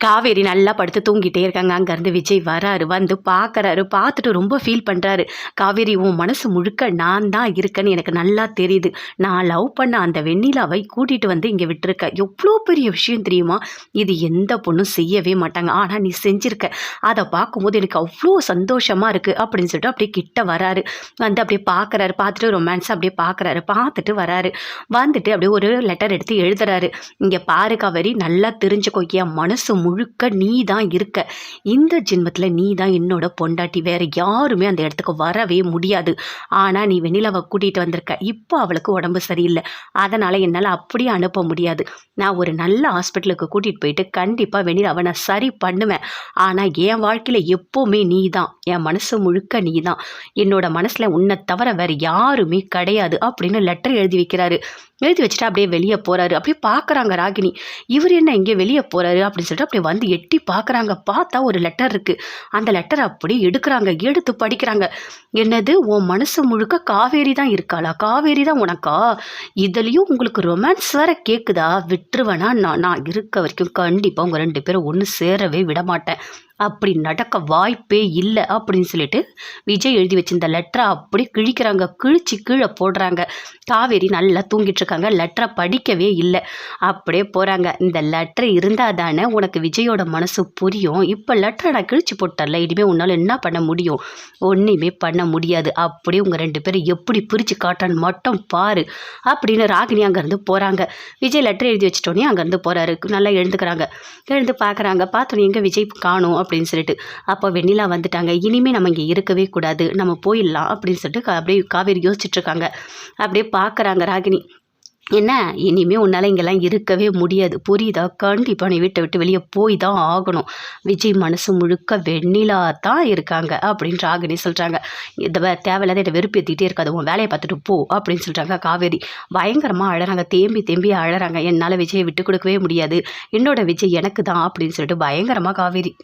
காவேரி நல்லா படுத்து தூங்கிட்டே இருக்காங்க. அங்கேருந்து விஜய் வராரு வந்து பார்க்குறாரு. பார்த்துட்டு ரொம்ப ஃபீல் பண்ணுறாரு காவேரி உன் மனசு முழுக்க நான் தான் இருக்கேன்னு எனக்கு நல்லா தெரியுது. நான் லவ் பண்ண அந்த வெண்ணிலாவை கூட்டிகிட்டு வந்து இங்கே விட்டுருக்கேன் எவ்வளோ பெரிய விஷயம் தெரியுமா? இது எந்த பொண்ணும் செய்யவே மாட்டாங்க. ஆனால் நீ செஞ்சுருக்க. அதை பார்க்கும்போது எனக்கு அவ்வளோ சந்தோஷமாக இருக்குது அப்படின்னு சொல்லிட்டு அப்படியே கிட்ட வராரு. வந்து அப்படியே பார்க்குறாரு. பார்த்துட்டு ரொமான்ஸ் அப்படியே பார்க்குறாரு. பார்த்துட்டு வராரு. வந்துட்டு அப்படியே ஒரு லெட்டர் எடுத்து எழுதுறாரு. இங்கே பாரு காவேரி நல்லா தெரிஞ்சுக்கோ. என் மனசு முழுக்க நீ தான் இருக்க. இந்த ஜென்மத்தில் நீ தான் என்னோட பொண்டாட்டி. வேறு யாருமே அந்த இடத்துக்கு வரவே முடியாது. ஆனால் நீ வெண்ணிலாவை கூட்டிகிட்டு வந்திருக்க. இப்போ அவளுக்கு உடம்பு சரியில்லை. அதனால் என்னால் அப்படியே அனுப்ப முடியாது. நான் ஒரு நல்ல ஹாஸ்பிட்டலுக்கு கூட்டிகிட்டு போயிட்டு கண்டிப்பாக வெண்ணிலாவை நான் சரி பண்ணுவேன். ஆனால் என் வாழ்க்கையில் எப்போவுமே நீ தான் என் மனசு முழுக்க நீ தான் என்னோட மனசில் உன்னை தவிர வேறு யாருமே கிடையாது அப்படின்னு லெட்டர் எழுதி வைக்கிறாரு. எழுதி வச்சுட்டு அப்படியே வெளியே போகிறாரு அப்படியே பார்க்குறாங்க ராகினி. இவர் என்ன இங்கே வெளியே போகிறாரு அப்படின்னு சொல்லிட்டு அப்படி வந்து எட்டி பார்க்குறாங்க. பார்த்தா ஒரு லெட்டர் இருக்குது அந்த லெட்டர் அப்படி எடுக்கிறாங்க. எடுத்து படிக்கிறாங்க. என்னது? உன் மனசு முழுக்க காவேரி தான் இருக்காளா? காவேரி தான் உனக்கா? இதுலேயும் உங்களுக்கு ரொமான்ஸ் வேற கேட்குதா விட்டுருவேனா? நான் நான் இருக்க வரைக்கும் கண்டிப்பாக உங்கள் ரெண்டு பேரும் ஒன்று சேரவே விட மாட்டேன் அப்படி நடக்க வாய்ப்பே இல்லை அப்படின்னு சொல்லிட்டு விஜய் எழுதி வச்சிருந்த லெட்டரை அப்படி கிழிக்கிறாங்க. கிழிச்சு கீழே போடுறாங்க. காவேரி நல்லா தூங்கிட்டு இருக்காங்க. லெட்டரை படிக்கவே இல்லை. அப்படியே போகிறாங்க இந்த லெட்டர் இருந்தால் தானே உனக்கு விஜயோட மனசு புரியும். இப்போ லெட்டரை நான் கிழிச்சு போட்டல இனிமேல் உன்னால் என்ன பண்ண முடியும்? ஒன்றுமே பண்ண முடியாது. அப்படியே உங்கள் ரெண்டு பேரும் எப்படி பிரித்து காட்டான்னு மட்டும் பாரு அப்படின்னு ராகினி அங்கேருந்து போகிறாங்க விஜய் லெட்டர் எழுதி வச்சிட்டோன்னே அங்கேருந்து போகிறாரு நல்லா எழுந்துக்கிறாங்க. எழுந்து பார்க்குறாங்க பார்த்தோன்னே எங்கே விஜய் காணும் அப்படின்னு அப்படின்னு சொல்லிட்டு. அப்போ வெண்ணிலா வந்துட்டாங்க. இனிமேல் நம்ம இங்கே இருக்கவே கூடாது. நம்ம போயிடலாம் அப்படின்னு சொல்லிட்டு அப்படியே காவேரி யோசிச்சுட்ருக்காங்க. அப்படியே பார்க்குறாங்க ராகினி. என்ன? இனிமேல் உன்னால் இங்கெல்லாம் இருக்கவே முடியாது. புரியுதா? கண்டிப்பாக நீ வீட்டை விட்டு வெளியே போய் தான் ஆகணும். விஜய் மனசு முழுக்க வெண்ணிலா தான் இருக்காங்க அப்படின்னு ராகினி சொல்கிறாங்க இந்த வே- தேவையில்லாத இதை வெறுப்பேற்றிட்டே இருக்காது. உன் வேலையை பார்த்துட்டு போ அப்படின்னு சொல்கிறாங்க காவேரி. பயங்கரமாக அழறாங்க. தேம்பி தேம்பி அழறாங்க. என்னால் விஜயை விட்டு கொடுக்கவே முடியாது. என்னோட விஜய் எனக்கு தான் அப்படின்னு சொல்லிட்டு பயங்கரமாக காவேரி.